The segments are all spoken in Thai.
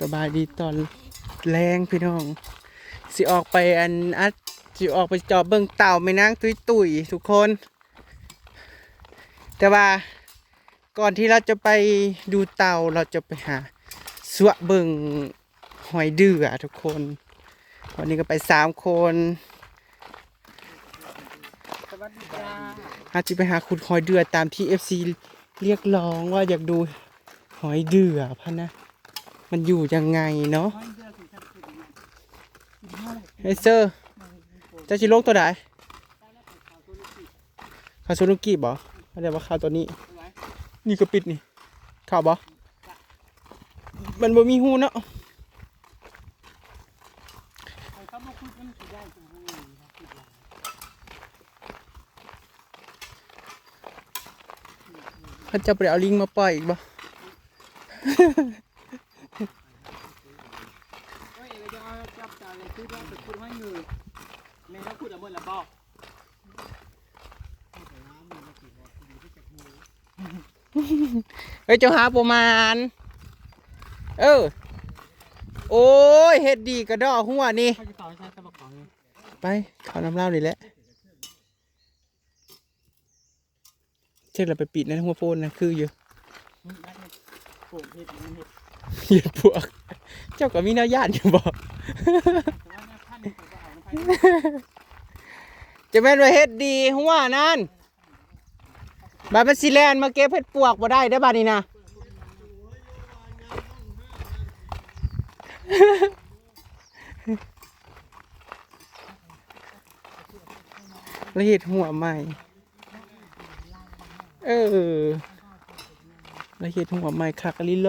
สบายดีตอนแรงพี่น้อง สิออกไปอันอัดสิออกไปจอบเบิ่งเต่าไม่นั่งตุยตุยๆทุกคน แต่ว่าก่อนที่เราจะไปดูเต่าเราจะไปหาสวะเบิ่งหอยเดือทุกคน วันนี้ก็ไปสามคนสวัสดีจ้าอาจจะไปหาขุดหอยเดือตามที่ FC เรียกร้องว่าอยากดู หอยเดือพะนะ มันอยู่ยังไงเนาะเอเนี่ยเท่าไหร่เฮ้เซอร์จะชิโลกตัวไหนข้าวโซนุกิบ่เขาเรียกว่าข้าวตัวนี้ นี่ก็ปิดนี่ข้าวบ่มันบ่มีหูเนาะข้ามาคุยกันสิได้จังหูครับคิดว่าเขาจะไปเอาลิงมาปล่อยอีกบ่ เฮ้ยเจะเอาจับจานเลยคือว่าไปคุยให้อยู่แม่เขาคุยเอาหมดละบอกเฮ้ยเจ้าหาประมาณ เออ โอ้ยเฮ็ดดีกระดอหัวนี่เขาจะต่อใช้ตะบักของนี่ไปเข้าน้ำเหล้านี่แหละเช็คเราไปปิดในะหัวโฟนนะคืออยู่ ได้ เลยโป่งเห็ดมันเห็ดเหยียดพวก เจ้าก็มีหน้าญาติอยู่บ่จะแม่นว่าเฮ็ดดีหัวนั่นบาดมันสิแลนมาเก็บเฮ็ดปวกบ่ได้ได้อบาดนี้นะล้วเฮ็ดหัวใหม่ เออ แล้วเฮ็ดหัวใหม่คักอลิโล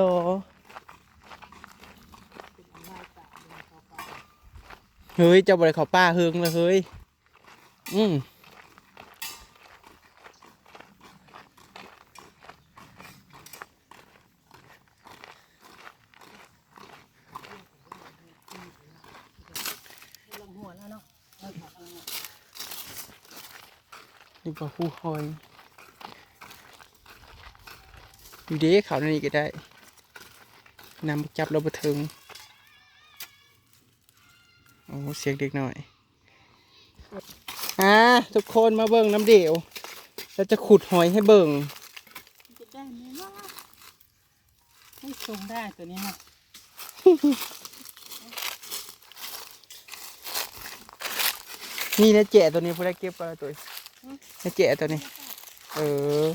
เฮ้ยเจ้าบ่ได้เข้าป้าเฮิงเลยเฮ้ย อืมลงหัวแล้วเนาะนี่ก็ผู้คอย อยู่เด้เขาในนี้ก็ได้นำจับเราไปถึงโอ้เสียงเด็กหน่อยอ่าทุกคนมาเบิ่งน้ำเดียวเราจะขุดหอยให้เบิ่งจะได้ไหมล่ะให้ทรงได้ตัวนี้ฮะนี่นะแจะตัวนี้ผู้ได้เก็บไปตัวนะแจะตัวนี้ เออ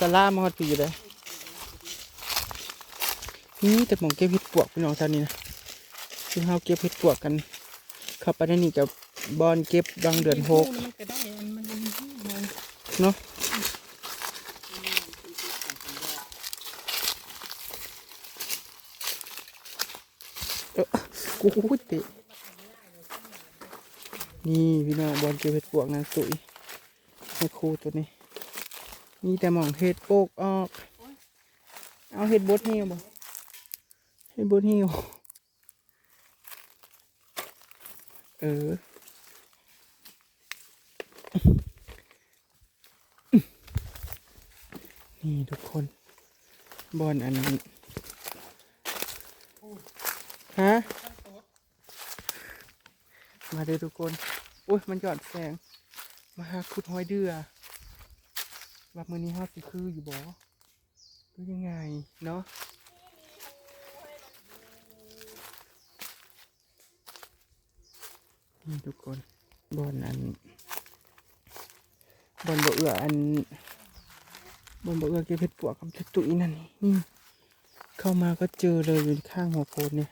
กะล่ามาฮอดปีเลยนี่แต่หมองเก็บเห็ดปวกพี่น้องท่านนี้นะซึ่งเฮาเก็บเห็ดปวกกัน เข้าไปในนี่กับบอนเก็บบางเดือนหกมันก็ได้อันมันเนหูมันเนาะเออกูตะนี่พี่น้องบอลเก็บเห็ดปวกนางสุยให้ครูตัวนี้ มีแต่หมองเห็ดโปกออก เอาเห็ดบดเหี่ยวบ่เห็ดบดเหี่ยวเออนี่ทุกคน บอลอันนั้ฮะ มาเด้อทุกคนโอ้ยมันหยอดแสง มาหาคุดหอยเดือ ว่ามือนี้ฮอดสิคืออยู่บ่คือยังไงเนาะนี่ทุกคนบอลอันบอลบ่เอืออันบนบอกเออเก็บเพชรปวกกับเพชรตุ้ยนั่นนี่เข้ามาก็เจอเลยอยู่ข้างหัวโพนเนี่ย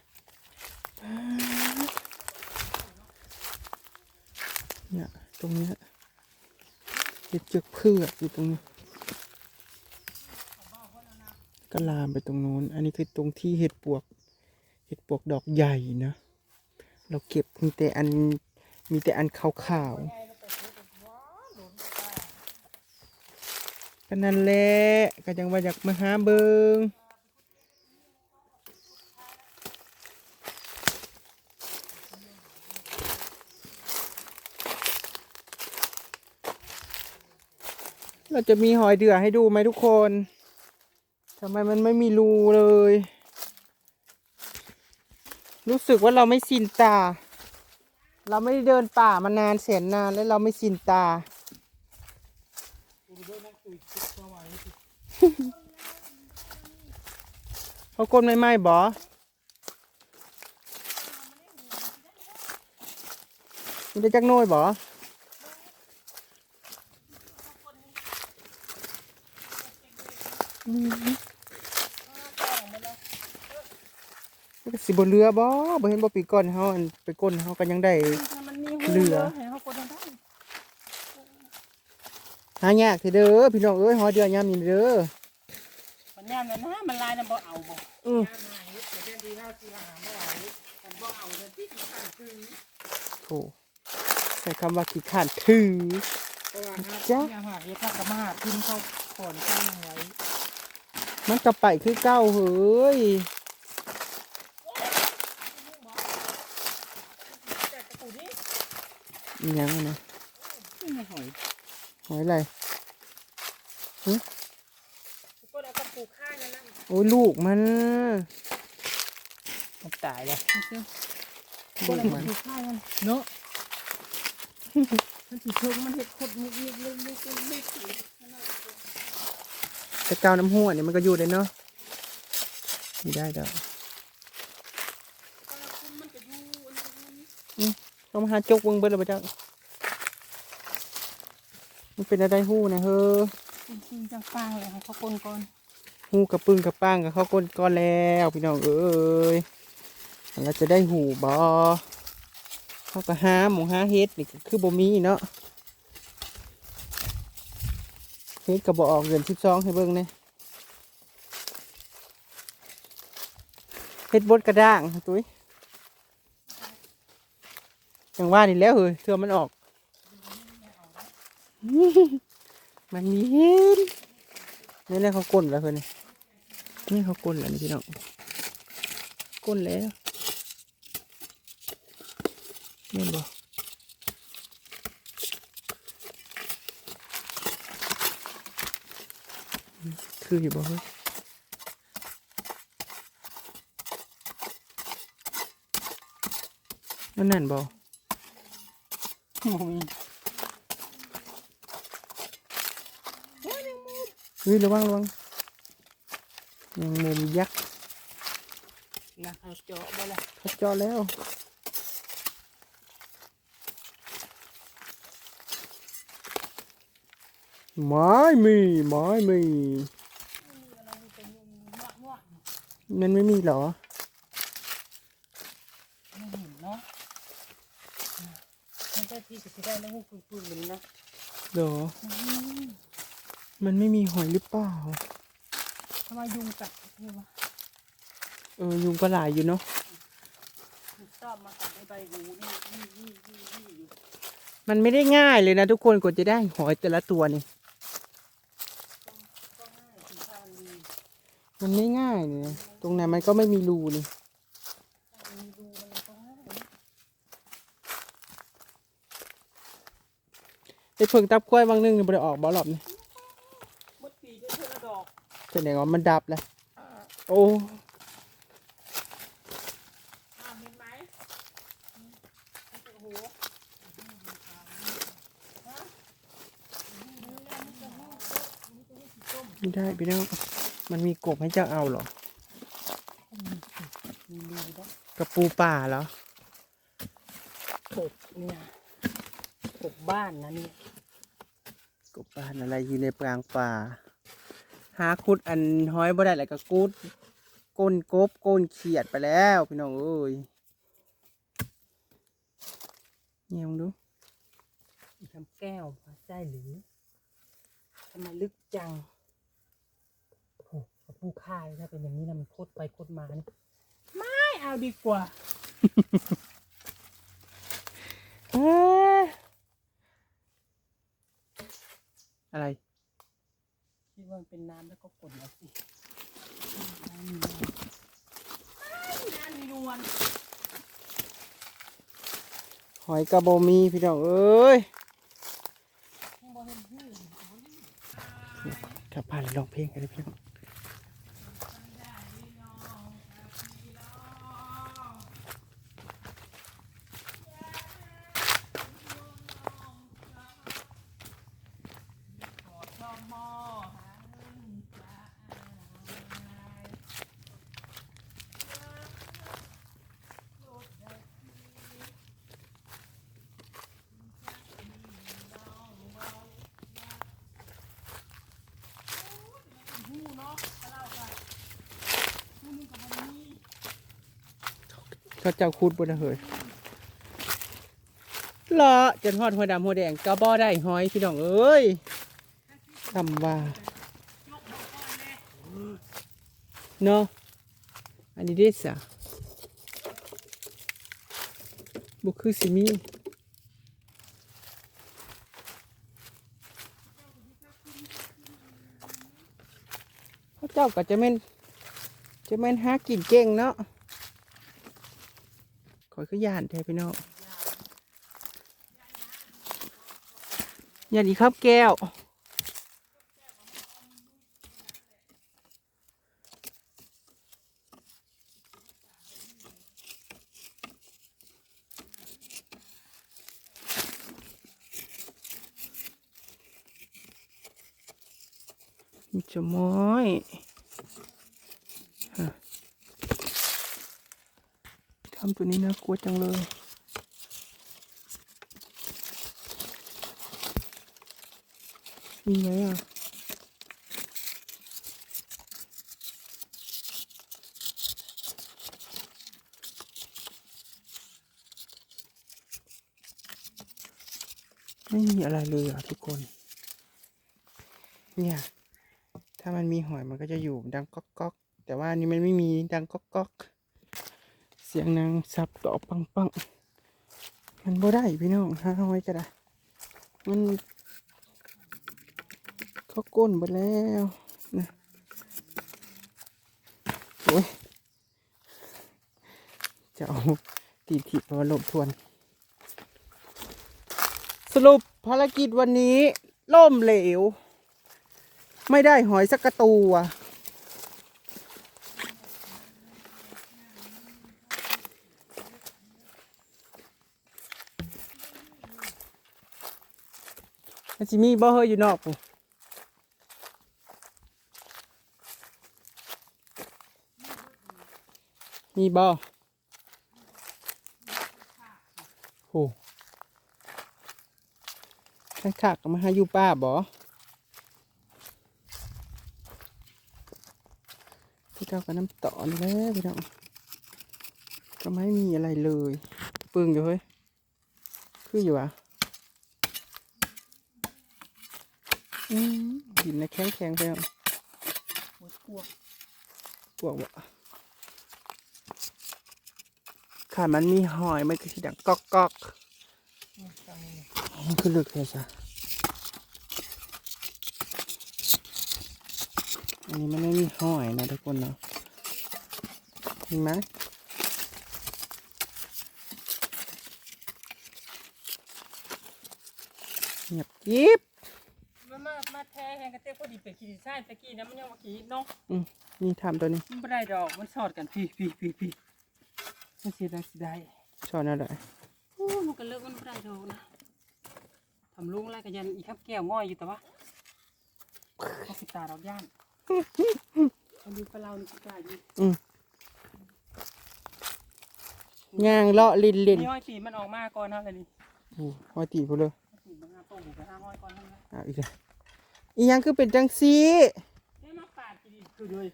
เนี่ยตรงนี้เห็ดเจือกเพื่ออยู่ตรงนี้ ก็ลามไปตรงโน้น อันนี้คือตรงที่เห็ดปวก เห็ดปวกดอกใหญ่นะ เราเก็บมีแต่อันมีแต่อันขาวๆกันนั่นแหละก็ยังว่าอยากมาหาเบิงเราจะมีหอยเดือให้ดูไหมทุกคน ทำไมมันไม่มีรูเลย รู้สึกว่าเราไม่ชินตา เราไม่ได้เดินป่ามานานแสนนานแล้วเราไม่ชินตา เขาก้นไม่ไหมบอมันได้จักน้อยบอมันก็ สิบนเรือบ่บ่เห็นบ่ปีก่อนเฮาอันไปก้นเฮาก็ยังได้ มันมีเหลือให้เขากดได้หายากเถอะเด้อพี่น้องเอ้ยหอเดือนยามนี้เด้อมันย่านนะนะมันลายนะบ่เอาบ่อือย่านมาเฮ็ดแต่แทนที่เฮาสิหาบ่เอามันบ่เอาแต่ที่สิขาดคือโถใช้คำว่าขี้ขานถือเพราะว่าหาจ๊ะอย่าหาเฮ็ดถ้าก็มาหาพิมพ์เขาขอนตั้งไว้มันกระไปคือเก้าเฮ้ย แต่ตะปูนี่ อีห ยังอะนะไม่หอยหอยอะไรก็เอาตะปูข้างนั่นน่ะโอ้ยลูกมันมันตายแล้วลูกมันข้างนั่นเนาะมันสิเชิงมันเฮ็ดขดมุกนิกเล็กๆเล็กๆแต่กาวน้ำหัวเนี่ยมันก็อยู่ได้เนาะไม่ได้ดอกอืม ต้องมาหาจกเบิ่งเบิดแล้วปะจ๊ะมันเป็นอะไรหู้นะเฮ้อจริงๆจังฟังเลยให้เขาคนก่อนหูกระปึ้งกระป้างกับข้าวก้นก้อนแล้วพี่น้องเอ้ยเราจะได้หูบอเขาก็หาหมูหาเฮ็ดนี่ก็คือบ่มีเนาะเฮ็ดก็บอออกเดือนสิบสองให้เบิ่งเนี่ยเฮ็ดบดกระด้างตุ้ย จังว่านี่แล้วเฮ้ยเทื่อมันออก มันมีเฮ็ดนี่แหละเขาก้นแล้วเพิ่นนี่นี่เขาก้นแล้วนี่พี่น้องก้นแล้วแม่บ่คืออยู่บ่เฮ้ยมันนั่นบ่ เฮ้ยระวังระวังยังมุมยักษ์นะเอาเจาะได้ละเขาเจาะแล้วไม้มีไม้มีมันไม่มีเหรอ ไม่เห็นเนาะ มันได้ที่จะได้แล้วหูปืนๆเหมือนนะเหรอมันไม่มีหอยหรือเปล่าทำไมยุงกัดนี่วะเออยุงก็หลายอยู่เนาะมันชอบมากัดในใบหูนี่นี่นี่นี่นี่อยู่มันไม่ได้ง่ายเลยนะทุกคนกว่าจะได้หอยแต่ละตัวนี่ก็ง่ายถึงทานดีมันไม่ง่ายเลยนะตรงไหนมันก็ไม่มีรูนี่ มีดูมันก็ง่าย ไอ้ เพิ่งตับกล้วยบางนึงนี่บ่ได้ออกบ่หรอบนี่มดปีก็เท่าดอกแสดงว่ามันดับแล้วโอ้อ่าเห็นไหมโอ้โหไม่ได้พี่น้องมันมีกบให้เจ้าเอาเหรอ มีรูด้วยกระปูป่าเหรอ กบเนี่ยกบบ้านนะเนี่ย กบป่านอะไรอยู่ในกลางป่า หาคุดอันห้อยบ่ได้แล้วก็กุดก้นกบก้นเขียดไปแล้วพี่น้องเอ้ยเนี่ยมึงดูทำแก้วพอใจหรือทำไมลึกจังโอ้โหกระปูค่ายถ้าเป็นอย่างนี้นะมันโคตรไปโคตรมานี่ไม่เอาดีกว่า เอ๊ะอะไรคิดว่ามันเป็นน้ำแล้วก็กดเอาสิน้ำมีน้ำมีนวลหอยกระโบมีพี่น้องเอ้ยถ้าผ่านร้องเพลงกันเลยพี่น้อง เขาเจ้าคูดบนนะเฮ้ยเลาะจนฮอดหัวดำหัวแดงก็บ่ได้หอยพี่น้องเอ้ยทำว่าเนาะอันนี้เด็ดสะบุคือสิมีเขาเจ้าก็จะแม่นจะแม่นหากินเก่งเนาะ ขอยก็ย่านแท้พี่น้องย่านอีครับแก้ว มีจะม้อยฮะทำ ตัวนี้น่ากลัวจังเลย มีไหมอะ ไม่มีอะไรเลยอะทุกคน เนี่ยถ้ามันมีหอยมันก็จะอยู่ดังก๊อกก๊อกแต่ว่าอันนี้มันไม่มีดังก๊อกก๊อก สียงนางสับต่อปังปังมันบ่ได้พี่น้องหาหอยก็ได้มันเขาก้นหมดแล้วนะโอ้ยจะเอาตีถีบมาลบทวน สรุปภารกิจวันนี้ล่มเหลว ไม่ได้หอยสักกระตัว มันสิมีบ่เฮยอยู่นอกปุ๊มีบ่โอ้ข้างขากก็มาหาอยู่ป้าบ่พี่เก้ากับน้ำตอนแล้วพี่น้องก็ไม่มีอะไรเลย ปึงอยู่เฮ้ย คืออยู่อะ อืมดินนะแข็งแข็งๆไปอะโอ้ยกลัวพวกว่าขามันมีหอยมันก็สิดังก๊อกก๊อกนี่จังเลยมันคือลึกเลยจ้ะอันนี้มันไม่มีหอยนะทุกคนเนาะเห็นไหมเงียบกิ๊บ มามามาแท้แหงกระเต้พอดีเป็ดขี้ใช่ตะกี้นะมันยังว่าขี้เนาะนี่ทำตัวนี้มันไม่ได้ดอกมันสอดกันพี่พี่พี่พี่มันเสียดายเสียดายชอนอะไรโอ้มันก็เลิกมันไม่ได้ดอกนะทำลุงไรกันยันอีกครับแก้วง่อยอยู่แต่ว่าเขาปิดตาดอกย่านมันดูปลาเรานี่ปิดตาอยู่ย่างเลาะลินลินนี่ห้อยตีนมันออกมาก่อนนะอะไรนี่โอ้หอยตีพูดเลย ตีนมันงาโต้หูไปห้าห้อยก่อนนั่นนะอ้าวอีกแล้วอีหยังคือเป็นจังซีเฮ้ยมาปาดกินดิคือเลย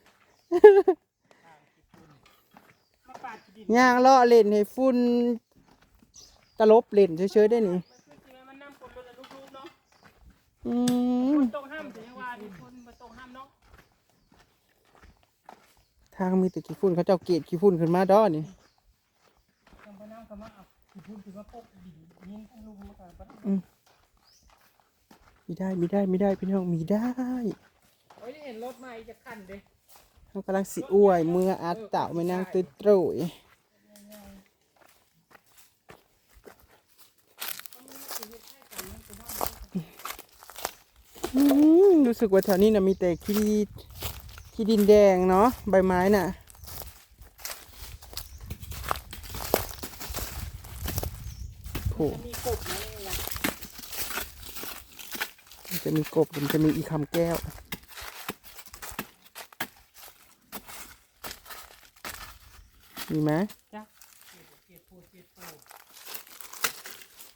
มาปาดกินดิย่างเลาะเล่นให้ฝุ่นตลบเล่นเฉยๆได้นี่มันคือสิมันนำคนละลูกๆเนาะอืมคนต้องห้ามถึงว่าดิคนมาต้องห้ามเนาะทางมีแต่ขี้ฝุ่นเขาเจ้าเกลียดขี้ฝุ่นขึ้นมาดอนี่ทำพน้ำก็มาเอาคือพูดถึงว่าพกดินยินทั้งลุงมาก่อนปะมี ได้มีได้มีได้พี่น้องมีได้โอ้ยเห็นรถมาอีกจะขันเด้เขากำลังสิอ้วยเมื่ออาเต่าไม่นางตื้อตรุยอืมรู้สึกว่าแถวนี้นะมีแต่ขี้ขี้ดินแดงเนาะใบไม้น่ะโอ้จะมีกบนะนี่นะ มัน จะมีกบมันจะมีอีคำแก้ว มีไหมจ้ะเกียดโพดเกียดโพด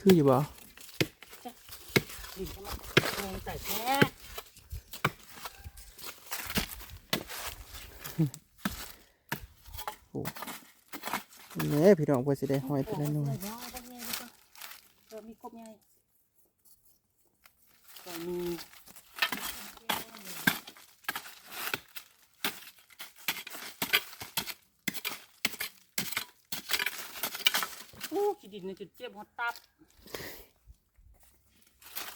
คืออยู่บ่ดินก็มาแรงแต่แท้มีเนี่ยพี่น้องเพื่อสิได้หอยแต่ละหน่วยเนาะพวกนี้นี่ก็เออมีกบใหญ่ก็มีโอ้ขี้ดินเนี่ยจุดเจ็บหัวตับ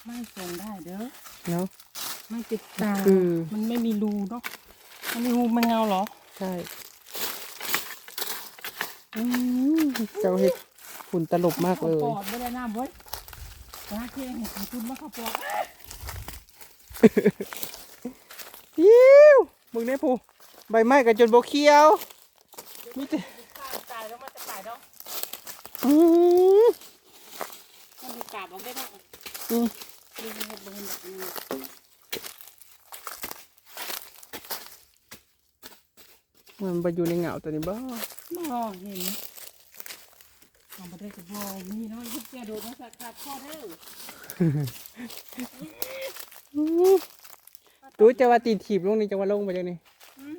ไม่ส่งได้เด้อ เนาะ ไม่ ติดตาคือมันไม่มีรูเนาะมันมีรูมันเงาเหรอใช่อืมเจ้าเห็ดฝุ่นตลบมากเลยปอดไม่ได้น้ำเว้ยนะเที่ยงเห็นคุณมาเข้าปอดยิ้วมึงได้ผู้ใบไม้กันจนโบเขียวมีแต่ตายแล้วมันจะตายแล้วอืมมันดูกาบออกได้บ้างอืมนี่เห็นบ่เห็นแบบนี้ มันไปอยู่ในเหงาตัวนี้บ้ามองเห็นมองไปได้กับบ่มีเนาะยุบแกโดดมาสักขาดข้อเด้อตู้จะว่าตีถีบลงนี่จะว่าลงไปจังนี่อืม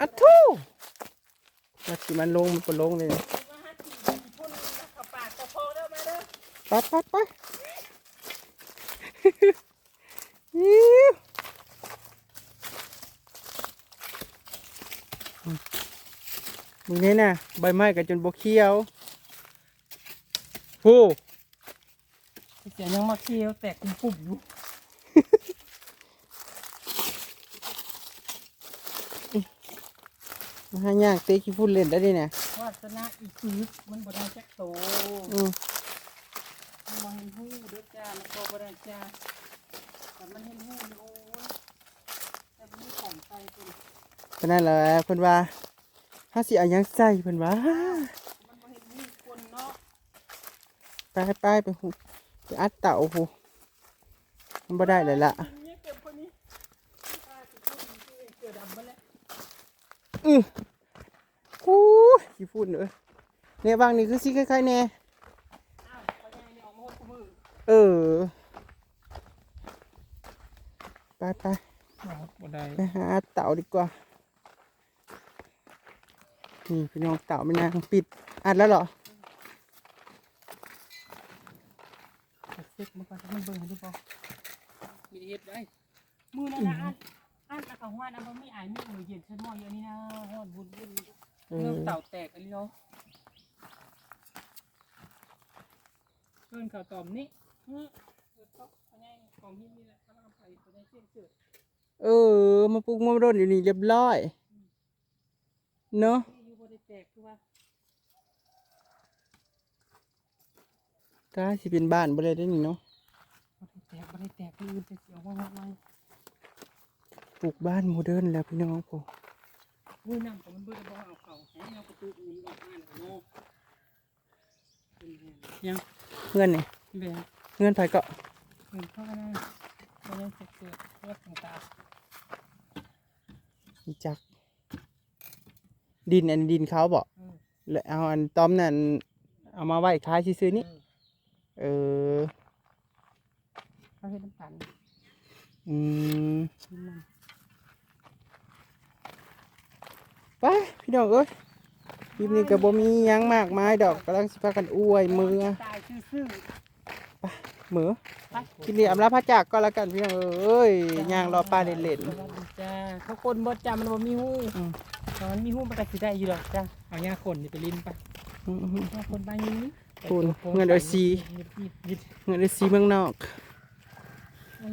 อัดทูว่าที่มันลงมันก็ลงเลยมาหาที่ที่พ่นเข้าปากก็พอเด้อมาเด้อ ไปไปไปยิ้ว มึงนี่น่ะใบไม้กันจนโบเขียวผู้เสียยังมาเคี้ยวแตกเป็นปุ่มอยู่มาหาย่างเตะขี้ฝุ่นเล่นได้ดิเนี่ยวาสนาอีกคือมันบ่ได้จักโตอืมมันบ่เห็นหูเด้อจ้ามันก็บ่ได้จ้าแต่มันเห็นหูอยู่โอ้ยแต่มันมีของใส่เป็น ก็นั่นแหละเพิ่นว่าถ้าสิเอาหยังใส่เพิ่นว่ามันบ่เห็นหูคนเนาะไปไปไปหูไปอัดเต่าหูมันบ่ได้เลยล่ะเนี่ยเก็บคนนี้ป้าสิพูดจริงๆเกิดดำมาแล้วอือกูขี้ฝุ่นเอ้ยเนี่ยบางนี่คือสิคล้ายๆแน่อ้าวเขายังไม่ออกมาหดกูมือเออไปไปบ่ได้ไปหาเต่าดีกว่า นี่พี่น้องเต่าไม่นางปิด อัดแล้วเหรอเซ็กมันก่อนมันเบิ่งให้ดูบ่มีเฮ็ดได้มือนั่นนะอันอันแล้วก็หัวนะมันไม่อายมีมือเย็นฉันมออยู่นี่นะฮอดบุญบุญเอเริ่อมเต่าแตกอันนี้เนาะเพิ่นเขาตอมนี่อือเออเขาเขาใหญ่ของหินนี่แหละเขาเอาไปเขาได้เส้นเกิดเออ มาปลูกมาโดนอยู่นี่เรียบร้อย เนาะ ที่อยู่บ่ได้แตกคือว่าก็สิเป็นบ้านบ่ได้ได้อนี่เนาะบ่ได้แตกบ่ได้แตกคนอื่นจะเสียวว่าว่าว่าปลูกบ้านโมเดิร์นแล้วพี่น้องผมอุ้ยนั่งก็มันเบิดบ่เอาเข้าให้เอาประตูอื่นออกมาแล้วเนาะเป็นแฮงยังเพื่อนนี่แบงเงื่อนไผก็เห็นเข้ากันนะบ่ได้เกิดเกิดเกิดต่างมีจัก ดินอันนี้ดินเขาบอกๆเออแล้วเอาอันต้อมนั่นเอามาไว้ขายซื้อๆนี่เออเออ เขาเฮ็ดน้ำตาลอืมกินมันไปพี่น้องเอ้ยคลิปนี้ก็บ่มีหยังมากมายดอกกำลังสิพากันอวยมือ ตายซื่อ มือๆไปคลิปนี้อำลาพระจากก็แล้วกันพี่น้องเอ้ยย่างรอปลาเล่นสวัสดีจ้าเขาคนบ่จำมันบ่มีหูๆอืมตอนมีหูมันก็สิได้อยู่ดอกจ้าเอาหญ้าคนนี่ไปลิ้นไปอืมหญ้าคนบ้านนี้คุณเงินโดยซียิบยิบยิบเงินได้สีเมืองนอกอัน